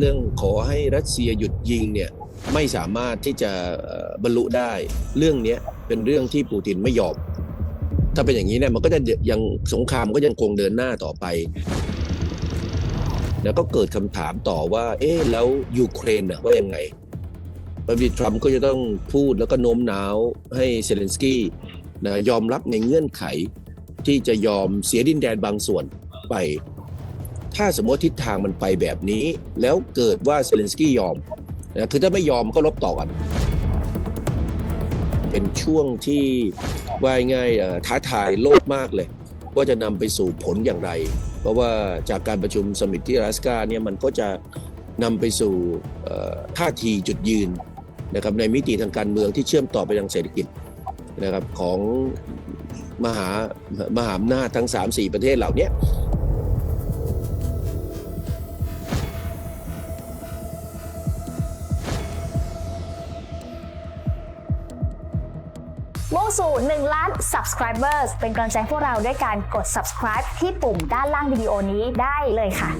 เรื่องขอให้รัสเซียหยุดยิงเนี่ยไม่สามารถที่จะบรรลุได้ เรื่องนี้เป็นเรื่องที่ปูตินไม่ยอมถ้าเป็นอย่างนี้เนี่ยมันก็จะยังสงครามก็ยังคงเดินหน้าต่อไป แล้วก็เกิดคำถามต่อว่า เอ๊ะแล้วยูเครนน่ะว่ายังไงประธานาธิบดีทรัมป์ก็จะต้องพูดแล้วก็โน้มน้าวให้เซเลนสกี้นะยอมรับในเงื่อนไขที่จะยอมเสียดินแดนบางส่วนไป ถ้าสมมติทิศทางมันไปแบบนี้ แล้วเกิดว่าเซเลนสกี้ยอมนะคือถ้าไม่ยอมก็ลบต่อกัน เป็นช่วงที่ว่าง่ายท้าทายโลกมากเลย ว่าจะนำไปสู่ผลอย่างไร เพราะว่าจากการประชุมสมิตที่อลาสกาเนี่ยมันก็จะนำไปสู่ท่าทีจุดยืนนะครับในมิติทางการเมืองที่เชื่อมต่อไปยังเศรษฐกิจนะครับของมหามหาอำนาจทั้ง 3-4 ประเทศเหล่านี้ 1 ล้าน subscribers เป็นกำลังใจพวกเราด้วยการกด subscribe ที่ปุ่มด้านล่างวิดีโอนี้ได้เลยค่ะ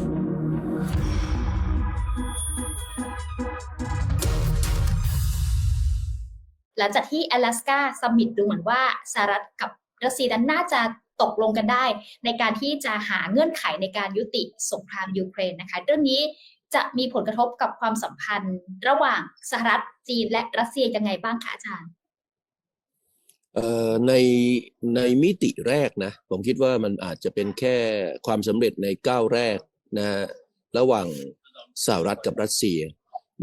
หลังจากที่อลาสกาสมิตดูเหมือนว่าสหรัฐกับรัสเซียนั้นน่าจะตกลงกันได้ ในการที่จะหาเงื่อนไขในการยุติสงครามยูเครนนะคะเรื่องนี้จะมีผลกระทบกับความสัมพันธ์ ระหว่างสหรัฐจีนและรัสเซียยังไงบ้างคะอาจารย์ ในในมิติแรกนะ ผมคิดว่ามันอาจจะเป็นแค่ความสำเร็จในก้าวแรกนะระหว่างสหรัฐกับรัสเซีย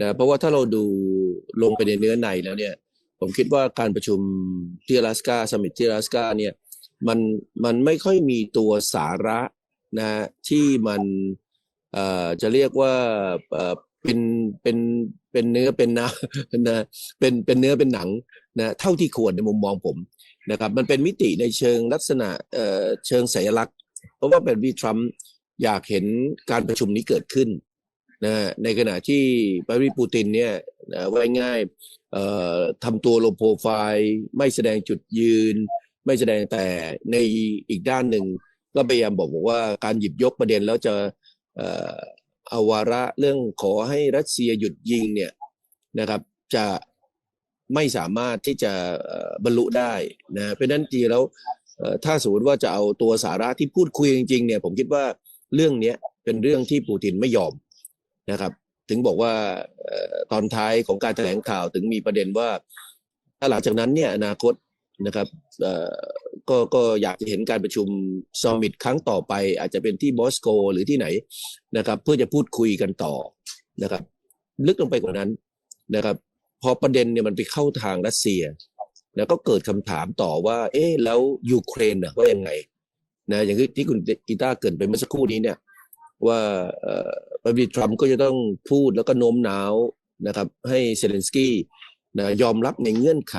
นะเพราะว่าถ้าเราดูลงไปในเนื้อในแล้วเนี่ย ผมคิดว่าการประชุมที่อลาสกาสมิตที่อลาสกาเนี่ยมันมันไม่ค่อยมีตัวสาระนะที่มันเอ่อจะเรียกว่าเอ่อเป็นเป็นเป็นเนื้อเป็นนะนะเป็นเป็นเนื้อเป็นหนัง นะเท่าที่ควรในมุมมองผมนะครับมันเป็นมิติในเชิงลักษณะเอ่อเชิงสัญลักษณ์ เพราะว่าเป็นวีทรัมป์อยากเห็นการประชุมนี้เกิดขึ้นนะในขณะที่บริปูตินเนี่ยนะว่าง่ายเอ่อทำตัวโลโปรไฟล์ไม่แสดงจุดยืน ไม่แสดงแต่ในอีกด้านหนึ่ง ก็พยายามบอกบอกว่าการหยิบยกประเด็นแล้วจะเอ่อเอาวาระเรื่องขอให้รัสเซียหยุดยิงเนี่ยนะครับจะ ไม่สามารถที่จะบรรลุได้นะเพราะนั้นจริงแล้วถ้าสมมติว่าจะเอาตัวสาระที่พูดคุยจริงๆเนี่ยผมคิดว่าเรื่องนี้เป็นเรื่องที่ปูตินไม่ยอมนะครับ ถึงบอกว่าตอนท้ายของการแถลงข่าวถึงมีประเด็นว่า ถ้าหลังจากนั้นเนี่ยอนาคตนะครับก็ก็อยากจะเห็นการประชุมซอมิตครั้งต่อไป อาจจะเป็นที่มอสโก หรือที่ไหนนะครับ เพื่อจะพูดคุยกันต่อนะครับ ลึกลงไปกว่านั้นนะครับ พอประเด็นเนี่ยมันไปเข้าทางรัสเซีย แล้วก็เกิดคำถามต่อว่า เอ๊ะแล้วยูเครนน่ะว่ายังไงนะอย่างที่คุณกีตาเกินไปเมื่อสักครู่นี้เนี่ย ว่าเอ่อประธานทรัมป์ก็จะต้องพูดแล้วก็โน้มน้าวนะครับ ให้เซเลนสกี้นะยอมรับในเงื่อนไข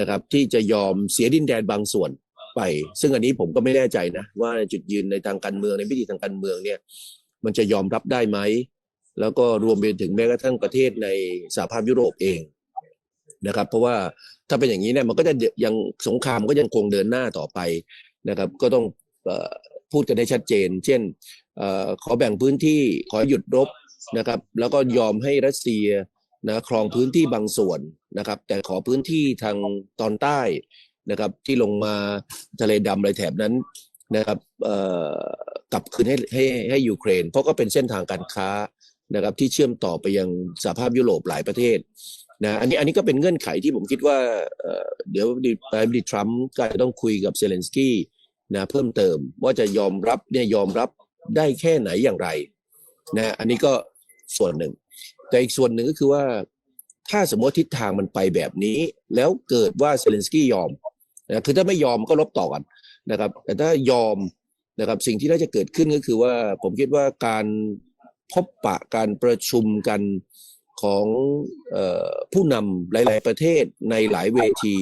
นะครับ ที่จะยอมเสียดินแดนบางส่วนไป ซึ่งอันนี้ผมก็ไม่แน่ใจนะ ว่าจุดยืนในทางการเมืองในวิธีทางการเมืองเนี่ย มันจะยอมรับได้ไหม แล้วก็รวมไปถึงแม้กระทั่งประเทศในสหภาพยุโรปเองนะครับ เพราะว่าถ้าเป็นอย่างนี้เนี่ยมันก็จะยังสงครามก็ยังคงเดินหน้าต่อไปนะครับ ก็ต้องพูดกันให้ชัดเจน เช่นอขอแบ่งพื้นที่ขอหยุดรบนะครับ แล้วก็ยอมให้รัสเซียนะครองพื้นที่บางส่วนนะครับ แต่ขอพื้นที่ทางตอนใต้นะครับ ที่ลงมาทะเลดำอะไรแถบนั้นนะครับกลับคืนให้ให้ให้ยูเครน เพราะก็เป็นเส้นทางการค้า นะครับที่เชื่อมต่อไปยังสหภาพยุโรปหลายประเทศนะอันนี้อันนี้ก็เป็นเงื่อนไขที่ผมคิดว่าเดี๋ยวประธานาธิบดีทรัมป์ก็จะต้องคุยกับเซเลนสกี้นะเพิ่มเติมว่าจะยอมรับเนี่ยยอมรับได้แค่ไหนอย่างไรนะอันนี้ก็ส่วนหนึ่ง แต่อีกส่วนหนึ่งก็คือว่าถ้าสมมติทิศทางมันไปแบบนี้ แล้วเกิดว่าเซเลนสกี้ยอมนะคือถ้าไม่ยอมก็ลบต่อกันนะครับ แต่ถ้ายอมนะครับสิ่งที่น่าจะเกิดขึ้นก็คือว่าผมคิดว่าการ พบปะการประชุมกันของออผู้นำหลาย ๆ ประเทศในหลายเวที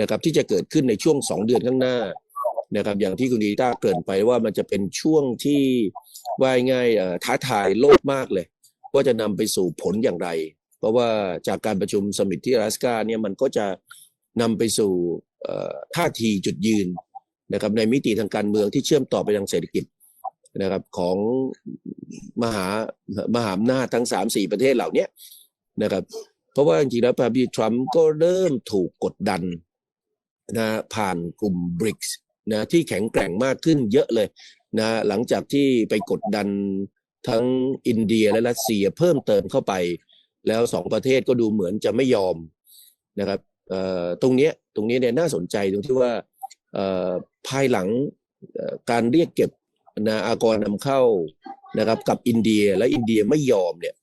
นะครับที่จะเกิดขึ้นในช่วงสองเดือนข้างหน้านะครับอย่างที่คุณดีต้าเกริ่นไปว่ามันจะเป็นช่วงที่ว่ายง่ายท้าทายโลกมากเลย ว่าจะนำไปสู่ผลอย่างไร เพราะว่าจากการประชุมสมิตที่อลาสกาเนี่ยมันก็จะนำไปสู่ท่าทีจุดยืนนะครับในมิติทางการเมืองที่เชื่อมต่อไปยังเศรษฐกิจ นะครับของมหามหาอำนาจทั้งสามสี่ประเทศเหล่านี้นะครับเพราะว่าจริงๆแล้วประธาบีทรัมป์ก็เริ่มถูกกดดันนะผ่านกลุ่มบริกส์นะที่แข็งแกร่งมากขึ้นเยอะเลยนะหลังจากที่ไปกดดันทั้งอินเดียและรัสเซียเพิ่มเติมเข้าไป แล้วสองประเทศก็ดูเหมือนจะไม่ยอมนะครับเอ่อตรงนี้ตรงนี้เนี่ยน่าสนใจตรงที่ว่าเอ่อภายหลังการเรียกเก็บ นะอากรนำเข้านะครับ กับอินเดียและอินเดียไม่ยอมเนี่ย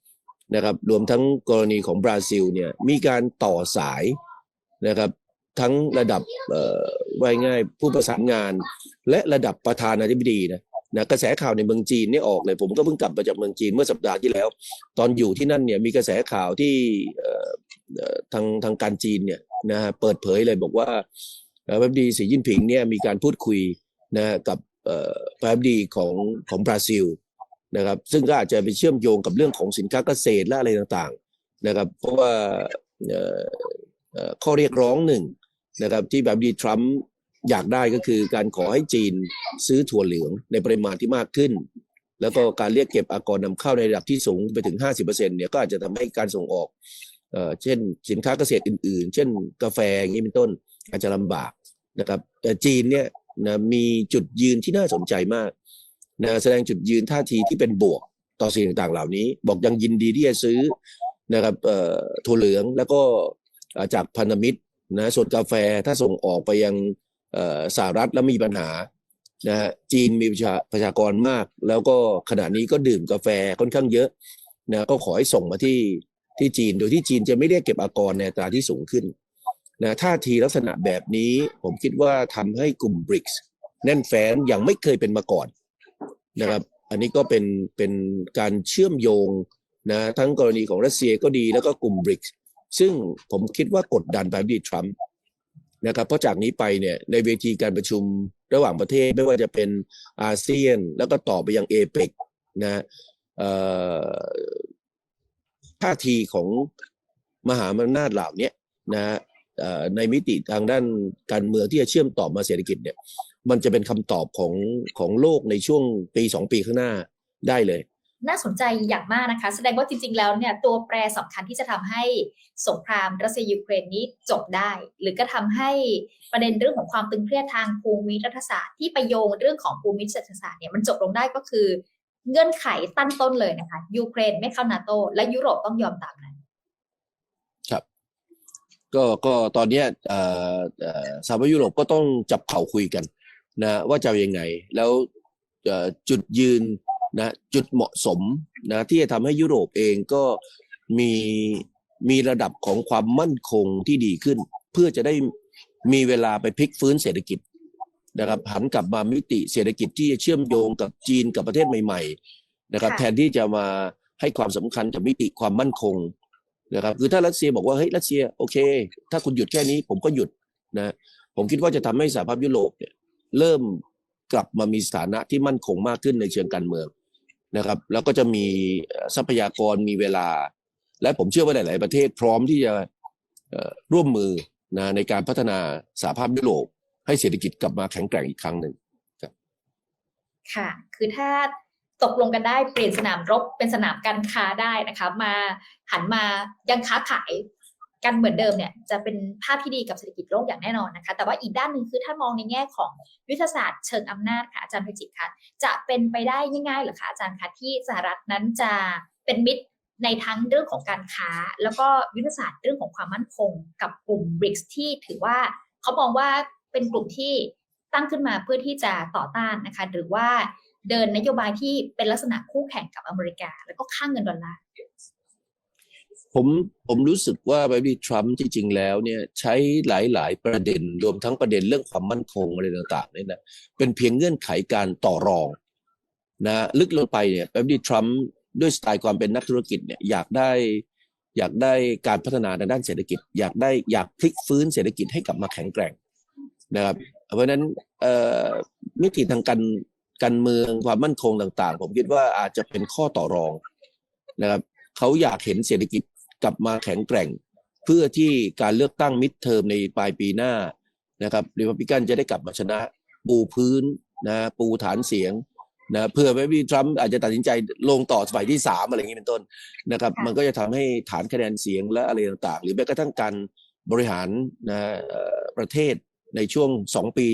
นะครับ รวมทั้งกรณีของบราซิลเนี่ยมีการต่อสายนะครับ ทั้งระดับว่าง่ายผู้ประสานงาน และระดับประธานาธิบดีนะนะกระแสข่าวในเมืองจีนนี่ออกเลย ผมก็เพิ่งกลับมาจากเมืองจีนเมื่อสัปดาห์ที่แล้ว ตอนอยู่ที่นั่นเนี่ยมีกระแสข่าวที่ทางทางการจีนเนี่ยนะฮะเปิดเผยเลยบอกว่าประธานาธิบดีสีจิ้นผิงเนี่ยมีการพูดคุยนะกับ ประธานาธิบดีของของบราซิลนะครับ ซึ่งก็อาจจะไปเชื่อมโยงกับเรื่องของสินค้าเกษตรและอะไรต่างๆนะครับ เพราะว่าข้อเรียกร้องหนึ่งนะครับที่แบบดีทรัมป์อยากได้ก็คือการขอให้จีนซื้อถั่วเหลืองในปริมาณที่มากขึ้น แล้วก็การเรียกเก็บอากรนำเข้าในระดับที่สูงไปถึง 50%เนี่ยก็อาจจะทำให้การส่งออกเออเช่นสินค้าเกษตรอื่น ๆ เช่นกาแฟอย่างนี้เป็นต้นอาจจะลำบากนะครับแต่จีนเนี่ย นะมีจุดยืนที่น่าสนใจมากนะแสดงจุดยืนท่าทีที่เป็นบวกต่อสิ่งต่างๆเหล่านี้ บอกยังยินดีที่จะซื้อนะครับเอ่อถั่วเหลืองแล้วก็จากพันธมิตรนะส่วนกาแฟถ้าส่งออกไปยังสหรัฐแล้วมีปัญหานะฮะจีนมีประชาประชากรมาก แล้วก็ขณะนี้ก็ดื่มกาแฟค่อนข้างเยอะนะก็ขอให้ส่งมาที่ที่จีน โดยที่จีนจะไม่เรียกเก็บอากรในตราที่สูงขึ้น นะท่าทีลักษณะแบบนี้ผมคิดว่าทำให้กลุ่มบริกส์แน่นแฟ้นอย่างไม่เคยเป็นมาก่อนนะครับ อันนี้ก็เป็นเป็นการเชื่อมโยงนะทั้งกรณีของรัสเซียก็ดีแล้วก็กลุ่มบริกส์ซึ่งผมคิดว่ากดดันไปที่ทรัมป์นะครับเพราะจากนี้ไปเนี่ยในเวทีการประชุมระหว่างประเทศไม่ว่าจะเป็นอาเซียน แล้วก็ต่อไปยังเอเปกนะท่าทีของมหาอำนาจเหล่านี้นะ ในมิติทางด้านการเมืองที่จะเชื่อมต่อมาเศรษฐกิจเนี่ย มันจะเป็นคำตอบของของโลกในช่วงปีสองปีข้างหน้าได้เลย น่าสนใจอย่างมากนะคะ แสดงว่าจริง ๆ แล้วเนี่ยตัวแปรสำคัญที่จะทำให้สงครามรัสเซียยูเครนนี้จบได้ หรือก็ทำให้ประเด็นเรื่องของความตึงเครียดทางภูมิรัฐศาสตร์ที่ไปโยงเรื่องของภูมิเศรษฐศาสตร์เนี่ยมันจบลงได้ก็คือเงื่อนไขตั้งต้นเลยนะคะยูเครนไม่เข้านาโตและยุโรปต้องยอมตามนั้น ก็ก็ตอนเนี้ยเอ่อเอ่อสหภาพยุโรปก็ต้องจับเข่าคุยกันนะว่าจะเอายังไง แล้วเอ่อจุดยืนนะจุดเหมาะสมนะที่จะทำให้ยุโรปเองก็มีมีระดับของความมั่นคงที่ดีขึ้น เพื่อจะได้มีเวลาไปพลิกฟื้นเศรษฐกิจนะครับหันกลับมามิติเศรษฐกิจที่จะเชื่อมโยงกับจีนกับประเทศใหม่ ๆ นะครับค่ะแทนที่จะมาให้ความสำคัญกับมิติความมั่นคง นะครับคือถ้ารัสเซียบอกว่าเฮ้ยรัสเซียโอเค ถ้าคุณหยุดแค่นี้ผมก็หยุดนะผมคิดว่าจะทำให้สหภาพยุโรปเนี่ยเริ่มกลับมามีสถานะที่มั่นคงมากขึ้นในเชิงการเมืองนะครับ แล้วก็จะมีทรัพยากรมีเวลา และผมเชื่อว่าหลาย ๆ ประเทศพร้อมที่จะร่วมมือนะในการพัฒนาสหภาพยุโรปให้เศรษฐกิจกลับมาแข็งแกร่งอีกครั้งหนึ่งค่ะ คือถ้า ตกลงกันได้เปลี่ยนสนามรบเป็นสนามการค้าได้นะคะ มาหันมายังค้าขายกันเหมือนเดิมเนี่ยจะเป็นภาพที่ดีกับเศรษฐกิจโลกอย่างแน่นอนนะคะ แต่ว่าอีกด้านหนึ่งคือถ้ามองในแง่ของยุทธศาสตร์เชิงอำนาจค่ะอาจารย์พิจิตรคะจะเป็นไปได้ง่ายๆหรือคะอาจารย์คะที่สหรัฐนั้นจะเป็นมิตรในทั้งเรื่องของการค้า แล้วก็ยุทธศาสตร์เรื่องของความมั่นคง กับกลุ่มบริกส์ที่ถือว่าเขามองว่าเป็นกลุ่มที่ตั้งขึ้นมาเพื่อที่จะต่อต้านนะคะ หรือว่า เดินนโยบายที่เป็นลักษณะคู่แข่งกับอเมริกา แล้วก็ค่างเงินดอลลาร์ผมผมรู้สึกว่าไบบีทรัมป์ที่จริงแล้วเนี่ยใช้หลาย ๆ ประเด็นรวมทั้งประเด็นเรื่องความมั่นคงอะไรต่างๆเนี่ยนะเป็นเพียงเงื่อนไขการต่อรองนะลึกลงไปเนี่ยไบบีทรัมป์ด้วยสไตล์ความเป็นนักธุรกิจเนี่ยอยากได้อยากได้การพัฒนาในด้านเศรษฐกิจ อยากได้อยากพลิกฟื้นเศรษฐกิจให้กลับมาแข็งแกร่งนะครับเพราะฉะนั้นเอ่อมิติทางการ การเมืองความมั่นคงต่างๆ ผมคิดว่าอาจจะเป็นข้อต่อรองนะครับเขาอยากเห็นเศรษฐกิจกลับมาแข็งแกร่ง เพื่อที่การเลือกตั้งมิดเทอมในปลายปีหน้านะครับรีพับลิกันจะได้กลับมาชนะ ปูพื้นนะปูฐานเสียงนะเพื่อไม่มีทรัมป์อาจจะตัดสินใจลงต่อสมัยที่สามอะไรอย่างนี้เป็นต้นนะครับค่ะมันก็จะทำให้ฐานคะแนนเสียงและอะไรต่างๆ หรือแม้กระทั่งการบริหารนะเอ่อประเทศในช่วงสองปี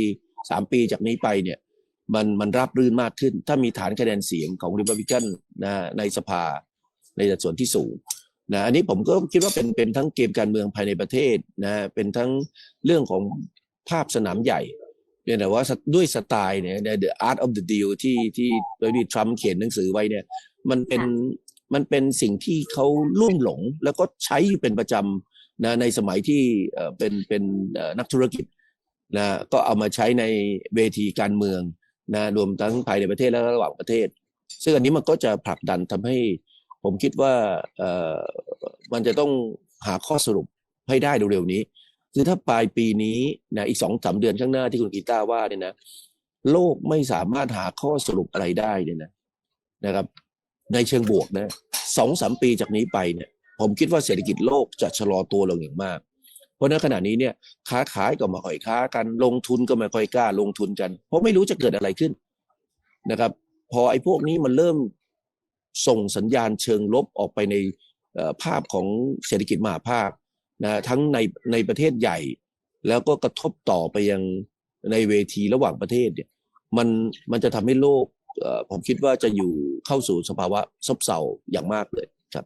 สามปีจากนี้ไปเนี่ย มันมันราบรื่นมากขึ้น ถ้ามีฐานคะแนนเสียงของริพับลิกันนะในสภาในสัดส่วนที่สูงนะอันนี้ผมก็คิดว่าเป็นเป็นทั้งเกมการเมืองภายในประเทศนะเป็นทั้งเรื่องของภาพสนามใหญ่เนี่ยแต่ว่าด้วยสไตล์เนี่ย The Art of the Deal ที่ที่โดยที่ทรัมป์เขียนหนังสือไว้เนี่ย มันเป็นมันเป็นสิ่งที่เขาลุ่มหลง แล้วก็ใช้อยู่เป็นประจำนะในสมัยที่เอ่อเป็นเป็นเอ่อนักธุรกิจนะก็เอามาใช้ในเวทีการเมือง นะรวมทั้งภายในประเทศและระหว่างประเทศ ซึ่งอันนี้มันก็จะผลักดันทำให้ผมคิดว่าเอ่อมันจะต้องหาข้อสรุปให้ได้เร็วๆนี้ คือถ้าปลายปีนี้นะอีกสองสามเดือนข้างหน้าที่คุณกีตาว่าเนี่ยนะโลกไม่สามารถหาข้อสรุปอะไรได้เนี่ยนะนะครับ ในเชิงบวกนะสองสามปีจากนี้ไปเนี่ย ผมคิดว่าเศรษฐกิจโลกจะชะลอตัวลงอย่างมาก เพราะในขณะนี้เนี่ยค้าขายก็ไม่ค่อยค้ากันลงทุนก็ไม่ค่อยกล้าลงทุนกัน เพราะไม่รู้จะเกิดอะไรขึ้นนะครับ พอไอ้พวกนี้มันเริ่มส่งสัญญาณเชิงลบออกไปในภาพของเศรษฐกิจมหาภาคนะทั้งในในประเทศใหญ่ แล้วก็กระทบต่อไปยังในเวทีระหว่างประเทศเนี่ยมันมันจะทำให้โลกผมคิดว่าจะอยู่เข้าสู่สภาวะซบเซาอย่างมากเลยครับ